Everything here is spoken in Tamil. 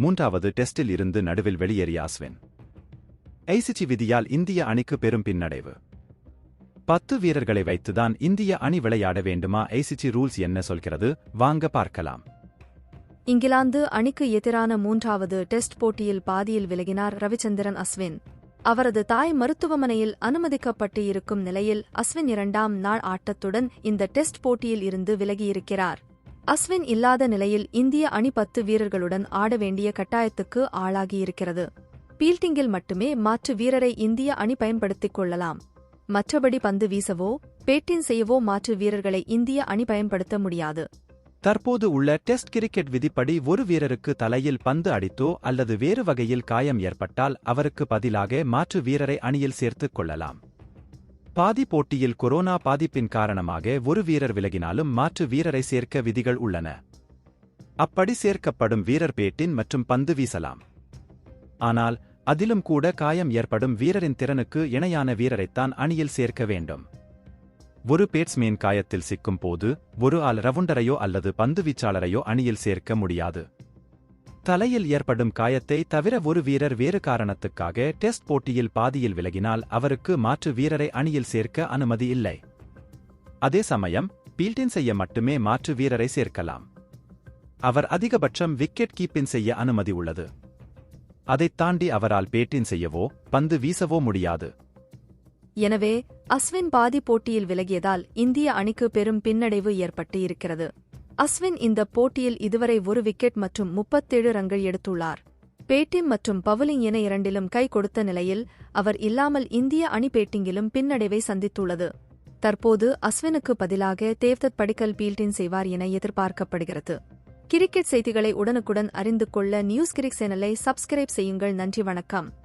மூன்றாவது டெஸ்டில் இருந்து நடுவில் வெளியேறிய அஸ்வின். ஐசிசி விதியால் இந்திய அணிக்கு பெரும் பின்னடைவு. பத்து வீரர்களை வைத்துதான் இந்திய அணி விளையாட வேண்டுமா ஐசிசி ரூல்ஸ் என்ன சொல்கிறது? வாங்க பார்க்கலாம். இங்கிலாந்து அணிக்கு எதிரான மூன்றாவது டெஸ்ட் போட்டியில் பாதியில் விலகினார் ரவிச்சந்திரன் அஸ்வின். அவரது தாய் மருத்துவமனையில் அனுமதிக்கப்பட்டு இருக்கும் நிலையில் அஸ்வின் இரண்டாம் நாள் ஆட்டத்துடன் இந்த டெஸ்ட் போட்டியில் இருந்து விலகியிருக்கிறார். அஸ்வின் இல்லாத நிலையில் இந்திய அணி பத்து வீரர்களுடன் ஆட வேண்டிய கட்டாயத்துக்கு ஆளாகியிருக்கிறது. பீல்டிங்கில் மட்டுமே மாற்று வீரரை இந்திய அணி பயன்படுத்திக் கொள்ளலாம். மற்றபடி பந்து வீசவோ பேட்டின் செய்யவோ மாற்று வீரர்களை இந்திய அணி பயன்படுத்த முடியாது. தற்போது உள்ள டெஸ்ட் கிரிக்கெட் விதிப்படி ஒரு வீரருக்கு தலையில் பந்து அடித்தோ அல்லது வேறு வகையில் காயம் ஏற்பட்டால் அவருக்கு பதிலாக மாற்று வீரரை அணியில் சேர்த்துக் கொள்ளலாம். பாதி போட்டியில் கொரோனா பாதிப்பின் காரணமாக ஒரு வீரர் விலகினாலும் மாற்று வீரரை சேர்க்க விதிகள் உள்ளன. அப்படி சேர்க்கப்படும் வீரர் பேட்டின் மற்றும் பந்து வீசலாம். ஆனால் அதிலும் கூட காயம் ஏற்படும் வீரரின் திறனுக்கு இணையான வீரரைத்தான் அணியில் சேர்க்க வேண்டும். ஒரு பேட்ஸ்மேன் காயத்தில் சிக்கும் போது ஒரு ஆள் ரவுண்டரையோ அல்லது பந்துவீச்சாளரையோ அணியில் சேர்க்க முடியாது. தலையில் ஏற்படும் காயத்தை தவிர ஒரு வீரர் வேறு காரணத்துக்காக டெஸ்ட் போட்டியில் பாதியில் விலகினால் அவருக்கு மாற்று வீரரை அணியில் சேர்க்க அனுமதி இல்லை. அதே சமயம் பீல்டின் செய்ய மட்டுமே மாற்று வீரரை சேர்க்கலாம். அவர் அதிகபட்சம் விக்கெட் கீப்பின் செய்ய அனுமதி உள்ளது. அதைத் தாண்டி அவரால் பேட்டின் செய்யவோ பந்து வீசவோ முடியாது. எனவே அஸ்வின் பாதி போட்டியில் விலகியதால் இந்திய அணிக்கு பெரும் பின்னடைவு ஏற்பட்டு இருக்கிறது. அஸ்வின் இந்த போட்டியில் இதுவரை ஒரு விக்கெட் மற்றும் முப்பத்தேழு ரன்கள் எடுத்துள்ளார். பேட்டிங் மற்றும் பவுலிங் என இரண்டிலும் கை கொடுத்த நிலையில் அவர் இல்லாமல் இந்திய அணி பேட்டிங்கிலும் பின்னடைவை சந்தித்துள்ளது. தற்போது அஸ்வினுக்கு பதிலாக தேவ்தத் படிக்கல் பீல்டின் செய்வார் என எதிர்பார்க்கப்படுகிறது. கிரிக்கெட் செய்திகளை உடனுக்குடன் அறிந்து கொள்ள நியூஸ் கிரிக் சேனலை சப்ஸ்கிரைப் செய்யுங்கள். நன்றி வணக்கம்.